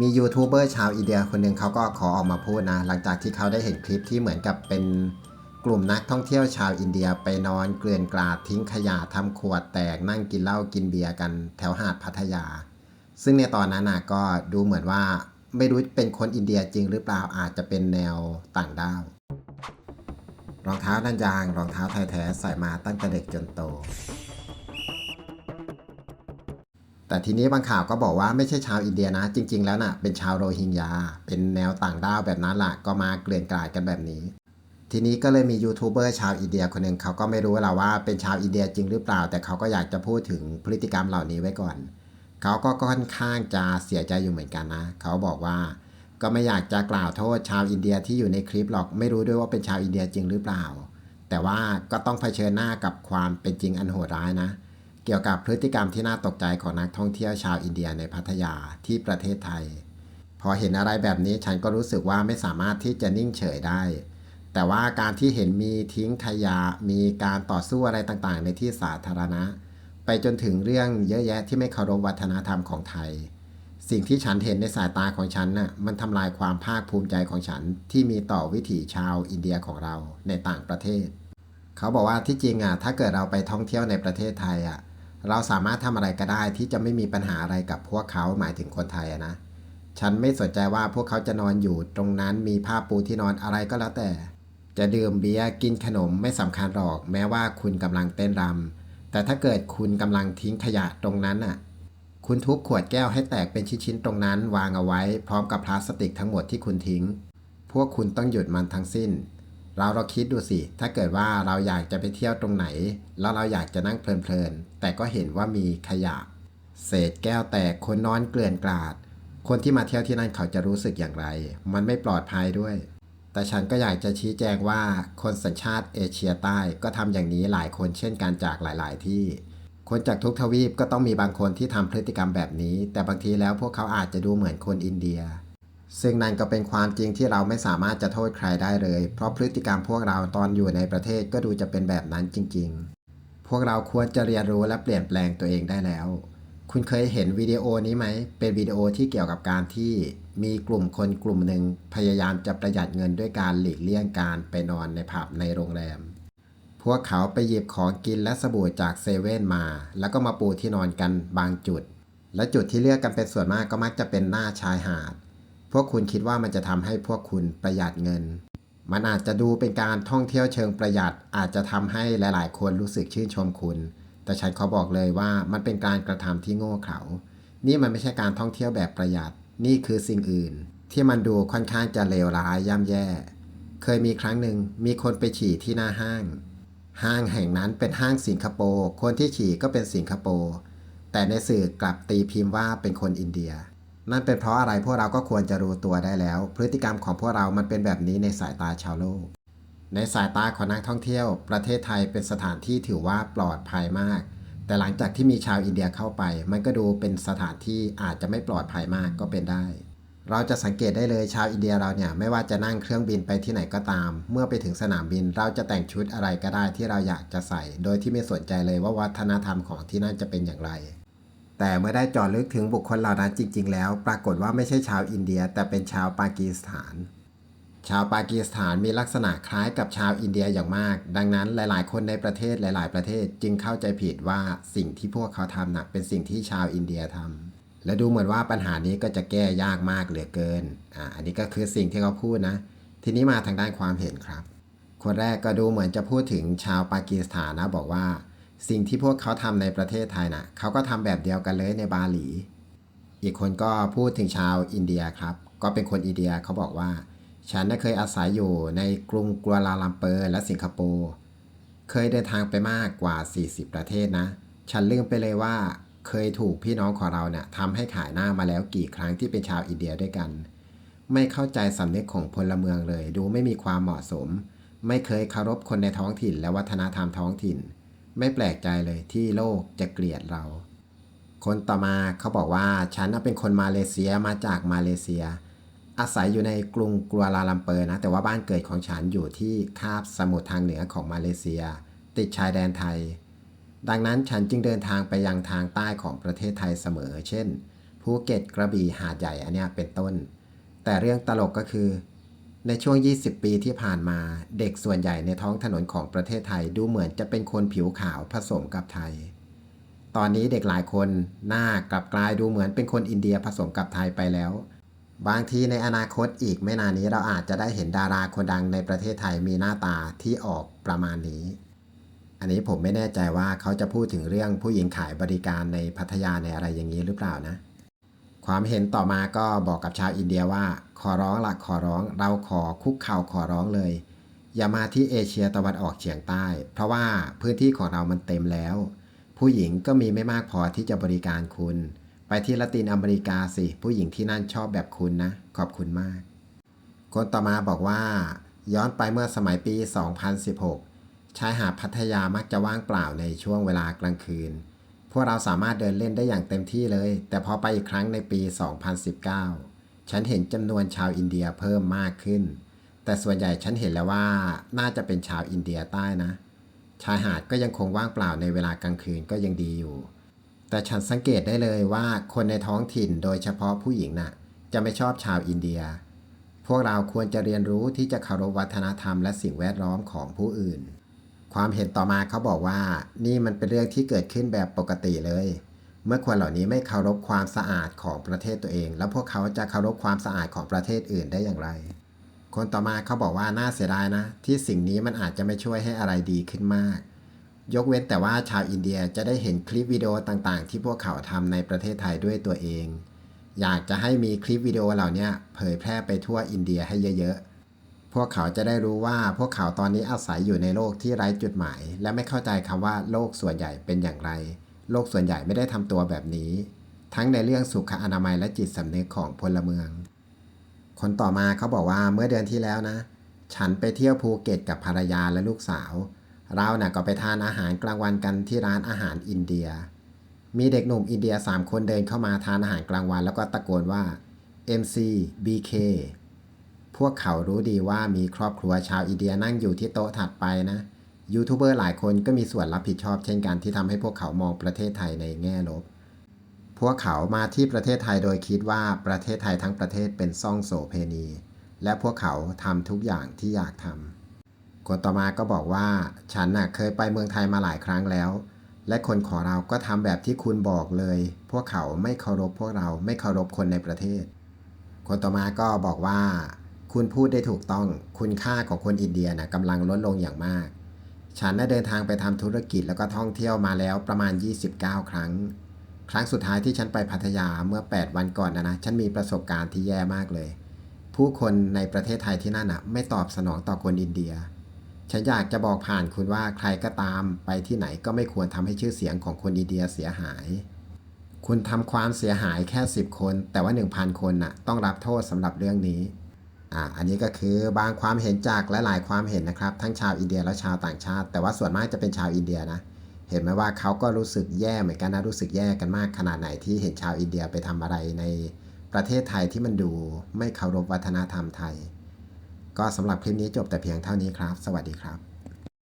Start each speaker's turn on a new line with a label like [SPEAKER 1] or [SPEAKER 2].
[SPEAKER 1] มียูทูบเบอร์ชาวอินเดียคนหนึ่งเขาก็ขอออกมาพูดนะ หลังจากที่เขาได้เห็นคลิปที่เหมือนกับเป็นกลุ่มนักท่องเที่ยวชาวอินเดียไปนอนเกลื่อนกลาดทิ้งขยะทำขวดแตกนั่งกินเหล้ากินเบียร์กันแถวหาดพัทยา ซึ่งในตอนนั้นนะก็ดูเหมือนว่าไม่รู้เป็นคนอินเดียจริงหรือเปล่าอาจจะเป็นแนวต่างด้าวรองเท้านันยางรองเท้าไทยแท้ใส่มาตั้งแต่เด็กจนโต แต่ทีนี้บางข่าวก็บอกว่าไม่ใช่ชาวอินเดียนะ จริง ๆ แล้วน่ะเป็นชาวโรฮิงญา เป็นแนวต่างด้าวแบบนั้นล่ะก็มาเกลื่อนกลาดกันแบบนี้ ทีนี้ก็เลยมียูทูบเบอร์ชาวอินเดียคนหนึ่งเขาก็ไม่รู้เราว่าเป็นชาวอินเดียจริงหรือเปล่า แต่เขาก็อยากจะพูดถึงพฤติกรรมเหล่านี้ไว้ก่อน เขาก็ค่อนข้างจะเสียใจอยู่เหมือนกันนะ เขาบอกว่าก็ไม่อยากจะกล่าวโทษชาวอินเดียที่อยู่ในคลิปหรอกไม่รู้ด้วยว่าเป็นชาวอินเดียจริงหรือเปล่า แต่ว่าก็ต้องเผชิญหน้ากับความเป็นจริงอันโหดร้ายนะเกี่ยวกับพฤติกรรมที่น่าตกใจของนักท่องเที่ยวชาวอินเดียในพัทยาที่ประเทศไทย พอเห็นอะไรแบบนี้ฉันก็รู้สึกว่าไม่สามารถที่จะนิ่งเฉยได้ แต่ว่าการที่เห็นมีทิ้งขยะ มีการต่อสู้อะไรต่างๆ ในที่สาธารณะ ไปจนถึงเรื่องเยอะแยะที่ไม่เคารพวัฒนธรรมของไทย สิ่งที่ฉันเห็นในสายตาของฉันน่ะมันทำลายความภาคภูมิใจของฉันที่มีต่อวิถีชาวอินเดียของเราในต่างประเทศ เขาบอกว่าที่จริงอะถ้าเกิดเราไปท่องเที่ยวในประเทศไทยอะ เราสามารถทำอะไรก็ได้ที่จะไม่มีปัญหาอะไรกับพวกเขาหมายถึงคนไทยนะ ฉันไม่สนใจว่าพวกเขาจะนอนอยู่ตรงนั้นมีผ้าปูที่นอนอะไรก็แล้วแต่ จะดื่มเบียร์กินขนมไม่สำคัญหรอก แม้ว่าคุณกำลังเต้นรำแต่ถ้าเกิดคุณกำลังทิ้งขยะตรงนั้นน่ะ คุณทุบขวดแก้วให้แตกเป็นชิ้นๆตรงนั้น วางเอาไว้ พร้อมกับพลาสติกทั้งหมดที่คุณทิ้ง พวกคุณต้องหยุดมันทั้งสิ้น เราเราคิดดูสิ ถ้าเกิดว่าเราอยากจะไปเที่ยวตรงไหน แล้วเราอยากจะนั่งเพลินๆ แต่ก็เห็นว่ามีขยะ เศษแก้วแตกคนนอนเกลื่อนกลาด คนที่มาเที่ยวที่นั่นเขาจะรู้สึกอย่างไร มันไม่ปลอดภัยด้วย แต่ฉันก็อยากจะชี้แจงว่าคนสัญชาติเอเชียใต้ก็ทำอย่างนี้หลายคนเช่นกันจากหลาย ๆ ที่ คนจากทุกทวีปก็ต้องมีบางคนที่ทำพฤติกรรมแบบนี้ แต่บางทีแล้วพวกเขาอาจจะดูเหมือนคนอินเดีย ซึ่งนั่นก็เป็นความจริงที่เราไม่สามารถจะโทษใครได้เลย เพราะพฤติกรรมพวกเราตอนอยู่ในประเทศก็ดูจะเป็นแบบนั้นจริง ๆ พวกเราควรจะเรียนรู้และเปลี่ยนแปลงตัวเองได้แล้ว คุณเคยเห็นวิดีโอนี้ไหม เป็นวิดีโอที่เกี่ยวกับการที่มีกลุ่มคนกลุ่มหนึ่งพยายามจะประหยัดเงินด้วยการหลีกเลี่ยงการไปนอนในผับในโรงแรม พวกเขาไปหยิบของกินและสบู่จากเซเว่นมา แล้วก็มาปูที่นอนกันบางจุด และจุดที่เลือกกันเป็นส่วนมากก็มักจะเป็นหน้าชายหาด พวกคุณคิดว่ามันจะทำให้พวกคุณประหยัดเงิน มันอาจจะดูเป็นการท่องเที่ยวเชิงประหยัด อาจจะทำให้หลาย ๆ คนรู้สึกชื่นชมคุณ แต่ฉันขอบอกเลยว่ามันเป็นการกระทำที่โง่เขลา นี่มันไม่ใช่การท่องเที่ยวแบบประหยัด นี่คือสิ่งอื่น ที่มันดูค่อนข้างจะเลวร้ายย่ำแย่ เคยมีครั้งหนึ่งมีคนไปฉี่ที่หน้าห้าง ห้างแห่งนั้นเป็นห้างสิงคโปร์ คนที่ฉี่ก็เป็นสิงคโปร์ แต่ในสื่อกลับตีพิมพ์ว่าเป็นคนอินเดีย นั่นเป็นเพราะอะไรพวกเราก็ควรจะรู้ตัวได้แล้ว พฤติกรรมของพวกเรามันเป็นแบบนี้ในสายตาชาวโลก ในสายตาของนักท่องเที่ยว ประเทศไทยเป็นสถานที่ถือว่าปลอดภัยมาก แต่หลังจากที่มีชาวอินเดียเข้าไป มันก็ดูเป็นสถานที่อาจจะไม่ปลอดภัยมากก็เป็นได้ เราจะสังเกตได้เลยชาวอินเดียเราเนี่ยไม่ว่าจะนั่งเครื่องบินไปที่ไหนก็ตาม เมื่อไปถึงสนามบินเราจะแต่งชุดอะไรก็ได้ที่เราอยากจะใส่ โดยที่ไม่สนใจเลยว่าวัฒนธรรมของที่นั่นจะเป็นอย่างไร แต่เมื่อได้จอลึกถึงบุคคลเหล่านั้นจริง ๆ แล้ว ปรากฏว่าไม่ใช่ชาวอินเดีย แต่เป็นชาวปากีสถาน ชาวปากีสถานมีลักษณะคล้ายกับชาวอินเดียอย่างมาก ดังนั้นหลาย ๆ คนในประเทศหลาย ๆ ประเทศจึงเข้าใจผิดว่าสิ่งที่พวกเขาทำน่ะเป็นสิ่งที่ชาวอินเดียทำและดูเหมือนว่าปัญหานี้ก็จะแก้ยากมากเหลือเกินอ่าอันนี้ก็คือสิ่งที่เขาพูดนะ ทีนี้มาทางด้านความเห็นครับ คนแรกก็ดูเหมือนจะพูดถึงชาวปากีสถานนะบอกว่า สิ่งที่พวกเขาทำในประเทศไทยนะ่ะเขาก็ทำแบบเดียวกันเลยในบาหลี อีกคนก็พูดถึงชาวอินเดียครับ ก็เป็นคนอินเดียเขาบอกว่า ฉันน่ะเคยอาศัยอยู่ในกรุงกัวลาลัมเปอร์และสิงคโปร์เคยเดินทางไปมากกว่า 40 ประเทศนะ ฉันลืมไปเลยว่าเคยถูกพี่น้องของเราเนี่ยทำให้ขายหน้ามาแล้วกี่ครั้งที่เป็นชาวอินเดียด้วยกัน ไม่เข้าใจสำนึกของพลเมืองเลย ดูไม่มีความเหมาะสม ไม่เคยเคารพคนในท้องถิ่นและวัฒนธรรมท้องถิ่น ไม่แปลกใจเลยที่โลกจะเกลียดเรา คนต่อมาเขาบอกว่าฉันเป็นคนมาเลเซียมาจากมาเลเซีย อาศัยอยู่ในกรุงกัวลาลัมเปอร์นะ แต่ว่าบ้านเกิดของฉันอยู่ที่คาบสมุทรทางเหนือของมาเลเซีย ติดชายแดนไทย ดังนั้นฉันจึงเดินทางไปยังทางใต้ของประเทศไทยเสมอ เช่นภูเก็ตกระบี่หาดใหญ่อันเนี้ยเป็นต้น แต่เรื่องตลกก็คือ ในช่วง 20 ปีที่ผ่านมา เด็กส่วนใหญ่ในท้องถนนของประเทศไทยดูเหมือนจะเป็นคนผิวขาวผสมกับไทย ตอนนี้เด็กหลายคนหน้ากลับกลายดูเหมือนเป็นคนอินเดียผสมกับไทยไปแล้ว บางทีในอนาคตอีกไม่นานนี้เราอาจจะได้เห็นดาราคนดังในประเทศไทยมีหน้าตาที่ออกประมาณนี้ อันนี้ผมไม่แน่ใจว่าเขาจะพูดถึงเรื่องผู้หญิงขายบริการในพัทยาในอะไรอย่างนี้หรือเปล่านะ ความเห็นต่อมาก็บอกกับชาวอินเดียว่า ขอร้องละขอร้อง เราขอคุกเข่าขอร้องเลย อย่ามาที่เอเชียตะวันออกเฉียงใต้ เพราะว่าพื้นที่ของเรามันเต็มแล้ว ผู้หญิงก็มีไม่มากพอที่จะบริการคุณ ไปที่ละตินอเมริกาสิ ผู้หญิงที่นั่นชอบแบบคุณนะ ขอบคุณมาก คนต่อมาบอกว่า ย้อนไปเมื่อสมัยปี 2016 ชายหาดพัทยามักจะว่างเปล่าในช่วงเวลากลางคืน พวกเราสามารถเดินเล่นได้อย่างเต็มที่เลย แต่พอไปอีกครั้งในปี 2019 ฉันเห็นจำนวนชาวอินเดียเพิ่มมากขึ้น แต่ส่วนใหญ่ฉันเห็นแล้วว่าน่าจะเป็นชาวอินเดียใต้นะ ชายหาดก็ยังคงว่างเปล่าในเวลากลางคืนก็ยังดีอยู่ แต่ฉันสังเกตได้เลยว่าคนในท้องถิ่นโดยเฉพาะผู้หญิงน่ะ จะไม่ชอบชาวอินเดีย พวกเราควรจะเรียนรู้ที่จะเคารพวัฒนธรรมและสิ่งแวดล้อมของผู้อื่น ความเห็นต่อมาเขาบอกว่า นี่มันเป็นเรื่องที่เกิดขึ้นแบบปกติเลย เมื่อคนเหล่านี้ไม่เคารพความสะอาดของประเทศตัวเอง แล้วพวกเขาจะเคารพความสะอาดของประเทศอื่นได้อย่างไร คนต่อมาเขาบอกว่าน่าเสียดายนะ ที่สิ่งนี้มันอาจจะไม่ช่วยให้อะไรดีขึ้นมาก ยกเว้นแต่ว่าชาวอินเดียจะได้เห็นคลิปวิดีโอต่างๆ ที่พวกเขาทำในประเทศไทยด้วยตัวเอง อยากจะให้มีคลิปวิดีโอเหล่านี้เผยแพร่ไปทั่วอินเดียให้เยอะๆ พวกเขาจะได้รู้ว่าพวกเขาตอนนี้อาศัยอยู่ในโลกที่ไร้จุดหมาย และไม่เข้าใจคำว่าโลกส่วนใหญ่เป็นอย่างไร โลกส่วนใหญ่ไม่ได้ทำตัวแบบนี้ ทั้งในเรื่องสุขอนามัยและจิตสำนึกของพลเมือง คนต่อมาเขาบอกว่าเมื่อเดือนที่แล้วนะ ฉันไปเที่ยวภูเก็ตกับภรรยาและลูกสาว เราน่ะก็ไปทานอาหารกลางวันกันที่ร้านอาหารอินเดีย มีเด็กหนุ่มอินเดีย3คนเดินเข้ามาทานอาหารกลางวัน แล้วก็ตะโกนว่า MC BK พวกเขารู้ดีว่ามีครอบครัวชาวอินเดียนั่งอยู่ที่โต๊ะถัดไปนะ ยูทูบเบอร์หลายคนก็มีส่วนรับผิดชอบเช่นกันที่ทำให้พวกเขามองประเทศไทยในแง่ลบ พวกเขามาที่ประเทศไทยโดยคิดว่าประเทศไทยทั้งประเทศเป็นซ่องโสเพณี และพวกเขาทำทุกอย่างที่อยากทำคนต่อมาก็บอกว่า ฉันน่ะเคยไปเมืองไทยมาหลายครั้งแล้ว และคนของเราก็ทำแบบที่คุณบอกเลย พวกเขาไม่เคารพพวกเราไม่เคารพคนในประเทศ คนต่อมาก็บอกว่า คุณพูดได้ถูกต้อง คุณค่าของคนอินเดียนะกำลังลดลงอย่างมาก ฉันได้เดินทางไปทำธุรกิจแล้วก็ท่องเที่ยวมาแล้วประมาณ 29 ครั้ง ครั้งสุดท้ายที่ฉันไปพัทยาเมื่อ 8 วันก่อนนะนะ ฉันมีประสบการณ์ที่แย่มากเลย ผู้คนในประเทศไทยที่นั่นอะไม่ตอบสนองต่อคนอินเดีย ฉันอยากจะบอกผ่านคุณว่าใครก็ตามไปที่ไหนก็ไม่ควรทำให้ชื่อเสียงของคนอินเดียเสียหาย คุณทำความเสียหายแค่ 10 คน แต่ว่า 1,000 คนน่ะต้องรับโทษสำหรับเรื่องนี้ อ่าอันนี้ก็คือบางความเห็นจากหลายๆความเห็นนะครับ ทั้งชาวอินเดียและชาวต่างชาติ แต่ว่าส่วนมากจะเป็นชาวอินเดียนะเห็นไหมว่าเขาก็รู้สึกแย่เหมือนกันนะรู้สึกแย่กันมากขนาดไหนที่เห็นชาวอินเดียไปทำอะไรในประเทศไทยที่มันดูไม่เคารพวัฒนธรรมไทย ก็สำหรับคลิปนี้จบแต่เพียงเท่านี้ครับ สวัสดีครับ